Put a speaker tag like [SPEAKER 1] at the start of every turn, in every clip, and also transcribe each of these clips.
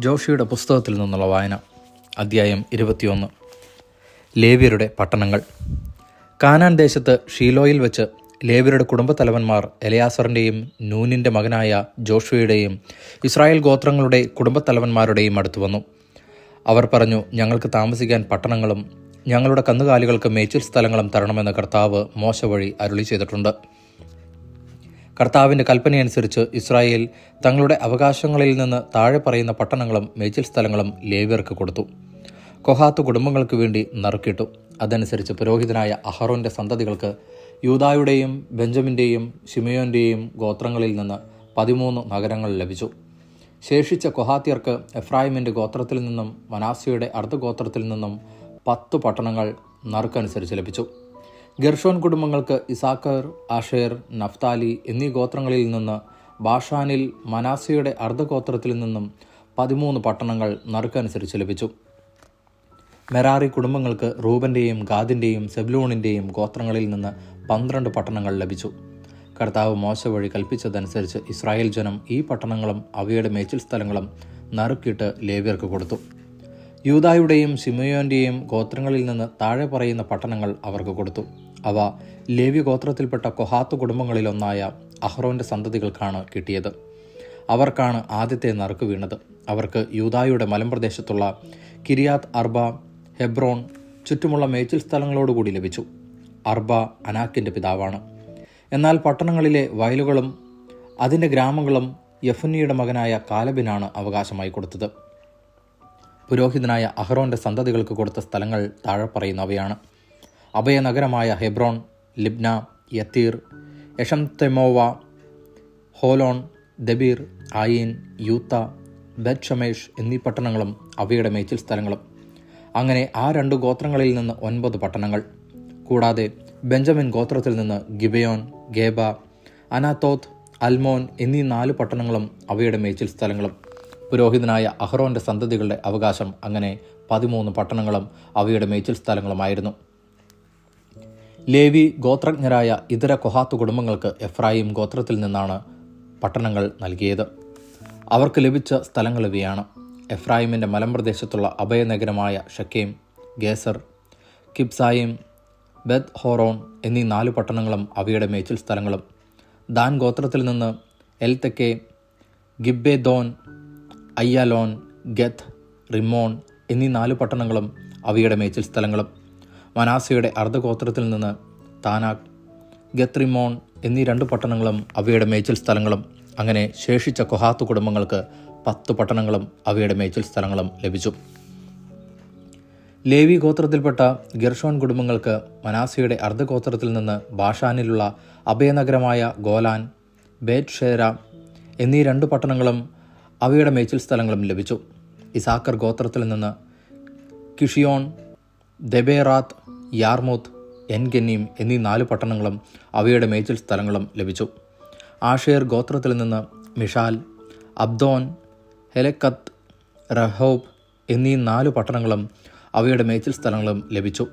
[SPEAKER 1] ജോഷിയുടെ പുസ്തകത്തിൽ നിന്നുള്ള വായന അധ്യായം ഇരുപത്തിയൊന്ന്. ലേവ്യരുടെ പട്ടണങ്ങൾ. കാനാൻ ദേശത്ത് ഷീലോയിൽ വെച്ച് ലേവ്യരുടെ കുടുംബത്തലവന്മാർ എലയാസറിന്റെയും നൂനിന്റെ മകനായ ജോഷുവയുടെയും ഇസ്രായേൽ ഗോത്രങ്ങളുടെ കുടുംബത്തലവന്മാരുടെയും അടുത്ത് വന്നു. അവർ പറഞ്ഞു ഞങ്ങൾക്ക് താമസിക്കാൻ പട്ടണങ്ങളും ഞങ്ങളുടെ കന്നുകാലികൾക്ക് മേച്ചിൽ സ്ഥലങ്ങളും തരണമെന്ന് കർത്താവ് മോശ വഴി അരുളി ചെയ്തിട്ടുണ്ട്. കർത്താവിന്റെ കൽപ്പനയനുസരിച്ച് ഇസ്രായേൽ തങ്ങളുടെ അവകാശങ്ങളിൽ നിന്ന് താഴെ പറയുന്ന പട്ടണങ്ങളും മേച്ചിൽ സ്ഥലങ്ങളും ലേവ്യർക്ക് കൊടുത്തു. കൊഹാത്ത് കുടുംബങ്ങൾക്ക് വേണ്ടി നറുക്കിട്ടു. അതനുസരിച്ച് പുരോഹിതനായ അഹറോന്റെ സന്തതികൾക്ക് യൂതായുടെയും ബെഞ്ചമിന്റെയും ഷിമയോന്റെയും ഗോത്രങ്ങളിൽ നിന്ന് പതിമൂന്ന് നഗരങ്ങൾ ലഭിച്ചു. ശേഷിച്ച കൊഹാത്യർക്ക് എഫ്രായിമിന്റെ ഗോത്രത്തിൽ നിന്നും മനാസിയുടെ അർദ്ധഗോത്രത്തിൽ നിന്നും പത്ത് പട്ടണങ്ങൾ നറുക്കനുസരിച്ച് ലഭിച്ചു. ഗർഷോൻ കുടുംബങ്ങൾക്ക് ഇസാക്കർ അഷേർ നഫ്താലി എന്നീ ഗോത്രങ്ങളിൽ നിന്ന് ബാഷാനിൽ മനാസിയുടെ അർദ്ധഗോത്രത്തിൽ നിന്നും പതിമൂന്ന് പട്ടണങ്ങൾ നറുക്കനുസരിച്ച് ലഭിച്ചു. മെറാറി കുടുംബങ്ങൾക്ക് റൂബന്റെയും ഗാദിന്റെയും സെബ്ലൂണിന്റെയും ഗോത്രങ്ങളിൽ നിന്ന് പന്ത്രണ്ട് പട്ടണങ്ങൾ ലഭിച്ചു. കർത്താവ് മോശ വഴി കൽപ്പിച്ചതനുസരിച്ച് ഇസ്രായേൽ ജനം ഈ പട്ടണങ്ങളും അവയുടെ മേച്ചിൽ സ്ഥലങ്ങളും നറുക്കിട്ട് ലേവ്യർക്ക് കൊടുത്തു. യൂതായുടെയും സിമയോന്റെയും ഗോത്രങ്ങളിൽ നിന്ന് താഴെ പറയുന്ന പട്ടണങ്ങൾ അവർക്ക് കൊടുത്തു. അവ ലേവ്യ ഗോത്രത്തിൽപ്പെട്ട കൊഹാത്ത് കുടുംബങ്ങളിലൊന്നായ അഹ്റോന്റെ സന്തതികൾക്കാണ് കിട്ടിയത്. അവർക്കാണ് ആദ്യത്തെ നറുക്ക് വീണത്. അവർക്ക് യൂതായുടെ മലമ്പ്രദേശത്തുള്ള കിരിയാത്ത് അർബ ഹെബ്രോൺ ചുറ്റുമുള്ള മേച്ചിൽ സ്ഥലങ്ങളോടുകൂടി ലഭിച്ചു. അർബ അനാക്കിന്റെ പിതാവാണ്. എന്നാൽ പട്ടണങ്ങളിലെ വയലുകളും അതിന്റെ ഗ്രാമങ്ങളും യഫുന്നിയുടെ മകനായ കാലബിനാണ് അവകാശമായി കൊടുത്തത്. പുരോഹിതനായ അഹ്റോന്റെ സന്തതികൾക്ക് കൊടുത്ത സ്ഥലങ്ങൾ താഴെ പറയുന്നവയാണ്. അഭയനഗരമായ Hebron Libnah Jattir Eshtemoa Holon Debir Ain Juttah Beth Shemesh എന്നീ പട്ടണങ്ങളും അവയുടെ മേച്ചിൽ സ്ഥലങ്ങളും. അങ്ങനെ ആ രണ്ട് ഗോത്രങ്ങളിൽ നിന്ന് ഒൻപത് പട്ടണങ്ങൾ. കൂടാതെ ബെഞ്ചമിൻ ഗോത്രത്തിൽ നിന്ന് ഗിബയോൻ ഗേബ അനാത്തോത്ത് അൽമോൻ എന്നീ നാല് പട്ടണങ്ങളും അവയുടെ മേച്ചിൽ സ്ഥലങ്ങളും. പുരോഹിതനായ അഹ്റോന്റെ സന്തതികളുടെ അവകാശം അങ്ങനെ പതിമൂന്ന് പട്ടണങ്ങളും അവയുടെ മേച്ചിൽ സ്ഥലങ്ങളുമായിരുന്നു. ലേവി ഗോത്രജ്ഞരായ ഇതര കൊഹാത്ത് കുടുംബങ്ങൾക്ക് എഫ്രായിം ഗോത്രത്തിൽ നിന്നാണ് പട്ടണങ്ങൾ നൽകിയത്. അവർക്ക് ലഭിച്ച സ്ഥലങ്ങൾ ഇവയാണ്. എഫ്രായിമിന്റെ മലമ്പ്രദേശത്തുള്ള അഭയനഗരമായ Shechem Gezer Kibzaim Beth Horon എന്നീ നാല് പട്ടണങ്ങളും അവയുടെ മേച്ചിൽ സ്ഥലങ്ങളും. ദാൻ ഗോത്രത്തിൽ നിന്ന് എൽ തെക്കെ ഗിബ്ബെ ഗിബെദോൻ അയ്യാലോൻ ഗത്ത് റിമോൺ എന്നീ നാല് പട്ടണങ്ങളും അവയുടെ മേച്ചിൽ സ്ഥലങ്ങളും. മനാസയുടെ അർദ്ധഗോത്രത്തിൽ നിന്ന് താനാക് ഗത്ത് റിമോൺ എന്നീ രണ്ട് പട്ടണങ്ങളും അവയുടെ മേച്ചിൽ സ്ഥലങ്ങളും. അങ്ങനെ ശേഷിച്ച കൊഹാത്ത് കുടുംബങ്ങൾക്ക് പത്ത് പട്ടണങ്ങളും അവയുടെ മേച്ചിൽ സ്ഥലങ്ങളും ലഭിച്ചു. ലേവി ഗോത്രത്തിൽപ്പെട്ട ഗർഷോൺ കുടുംബങ്ങൾക്ക് മനാസിയുടെ അർദ്ധഗോത്രത്തിൽ നിന്ന് ബാഷാനിലുള്ള അഭയനഗരമായ ഗോലാൻ ബേറ്റ് ഷേര എന്നീ രണ്ട് പട്ടണങ്ങളും അവയുടെ മേച്ചിൽ സ്ഥലങ്ങളും ലഭിച്ചു. ഇസാക്കർ ഗോത്രത്തിൽ നിന്ന് കിഷിയോൺ ദബേറാത്ത് യാർമൂത്ത് എൻഗന്നീം എന്നീ നാല് പട്ടണങ്ങളും അവയുടെ മേച്ചിൽ സ്ഥലങ്ങളും ലഭിച്ചു. ആഷേർ ഗോത്രത്തിൽ നിന്ന് മിഷാൽ അബ്ദോൻ ഹെലക്കത്ത് റഹോബ് എന്നീ നാല് പട്ടണങ്ങളും അവയുടെ മേച്ചിൽ സ്ഥലങ്ങളും ലഭിച്ചു.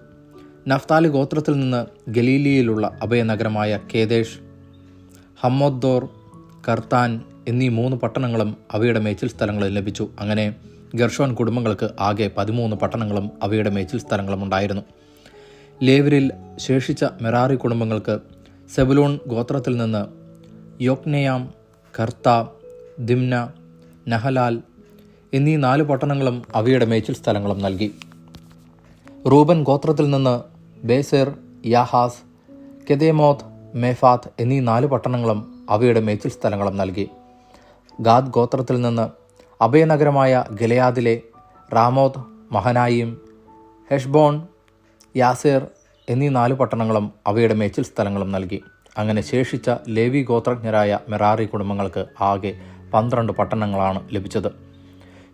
[SPEAKER 1] നഫ്താലി ഗോത്രത്തിൽ നിന്ന് ഗലീലിയിലുള്ള അഭയനഗരമായ കേദേഷ് ഹമ്മോദ്ദോർ കർത്താൻ എന്നീ മൂന്ന് പട്ടണങ്ങളും അവയുടെ മേച്ചിൽ സ്ഥലങ്ങളും ലഭിച്ചു. അങ്ങനെ ഗർഷോൻ കുടുംബങ്ങൾക്ക് ആകെ പതിമൂന്ന് പട്ടണങ്ങളും അവയുടെ മേച്ചിൽ സ്ഥലങ്ങളും ഉണ്ടായിരുന്നു. ലേവരിൽ ശേഷിച്ച മെറാറി കുടുംബങ്ങൾക്ക് സെബുലൂൺ ഗോത്രത്തിൽ നിന്ന് യോക്നയാം കർത്ത ദിംന നഹലാൽ എന്നീ നാല് പട്ടണങ്ങളും അവയുടെ മേച്ചിൽ സ്ഥലങ്ങളും നൽകി. റൂബൻ ഗോത്രത്തിൽ നിന്ന് ബേസെർ യാഹാസ് കെതേമോത് മേഫാത്ത് എന്നീ നാല് പട്ടണങ്ങളും അവയുടെ മേച്ചിൽ സ്ഥലങ്ങളും നൽകി. ഗാദ് ഗോത്രത്തിൽ നിന്ന് അഭയനഗരമായ ഗലയാദിലെ റാമോത്ത് മഹനായിം ഹെഷ്ബോൺ യാസേർ എന്നീ നാല് പട്ടണങ്ങളും അവയുടെ മേച്ചിൽ സ്ഥലങ്ങളും നൽകി. അങ്ങനെ ശേഷിച്ച ലേവി ഗോത്രജ്ഞരായ മെറാറി കുടുംബങ്ങൾക്ക് ആകെ പന്ത്രണ്ട് പട്ടണങ്ങളാണ് ലഭിച്ചത്.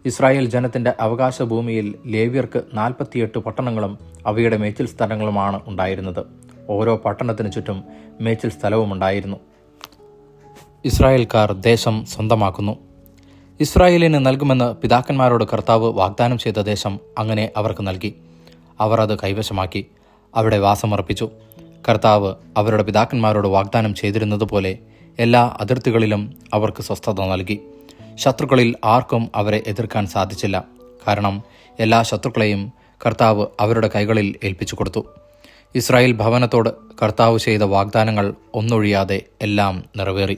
[SPEAKER 1] ഇസ്രായേൽ ജനത്തിന്റെ അവകാശ ഭൂമിയിൽ ലേവ്യർക്ക് നാൽപ്പത്തിയെട്ട് പട്ടണങ്ങളും അവയുടെ മേച്ചിൽ സ്ഥലങ്ങളുമാണ് ഉണ്ടായിരുന്നത്. ഓരോ പട്ടണത്തിനു ചുറ്റും മേച്ചിൽ സ്ഥലവും ഉണ്ടായിരുന്നു. ഇസ്രായേൽക്കാർ ദേശം സ്വന്തമാക്കുന്നു. ഇസ്രായേലിന് നൽകുമെന്ന് പിതാക്കന്മാരോട് കർത്താവ് വാഗ്ദാനം ചെയ്ത ദേശം അങ്ങനെ അവർക്ക് നൽകി. അവർ അത് കൈവശമാക്കി. അവിടെ വാസമർപ്പിച്ചു കർത്താവ് അവരുടെ പിതാക്കന്മാരോട് വാഗ്ദാനം ചെയ്തിരുന്നതുപോലെ എല്ലാ അതിർത്തികളിലും അവർക്ക് സ്വസ്ഥത നൽകി. ശത്രുക്കളിൽ ആർക്കും അവരെ എതിർക്കാൻ സാധിച്ചില്ല. കാരണം എല്ലാ ശത്രുക്കളെയും കർത്താവ് അവരുടെ കൈകളിൽ ഏൽപ്പിച്ചു കൊടുത്തു. ഇസ്രായേൽ ഭവനത്തോട് കർത്താവ് ചെയ്ത വാഗ്ദാനങ്ങൾ ഒന്നൊഴിയാതെ എല്ലാം നിറവേറി.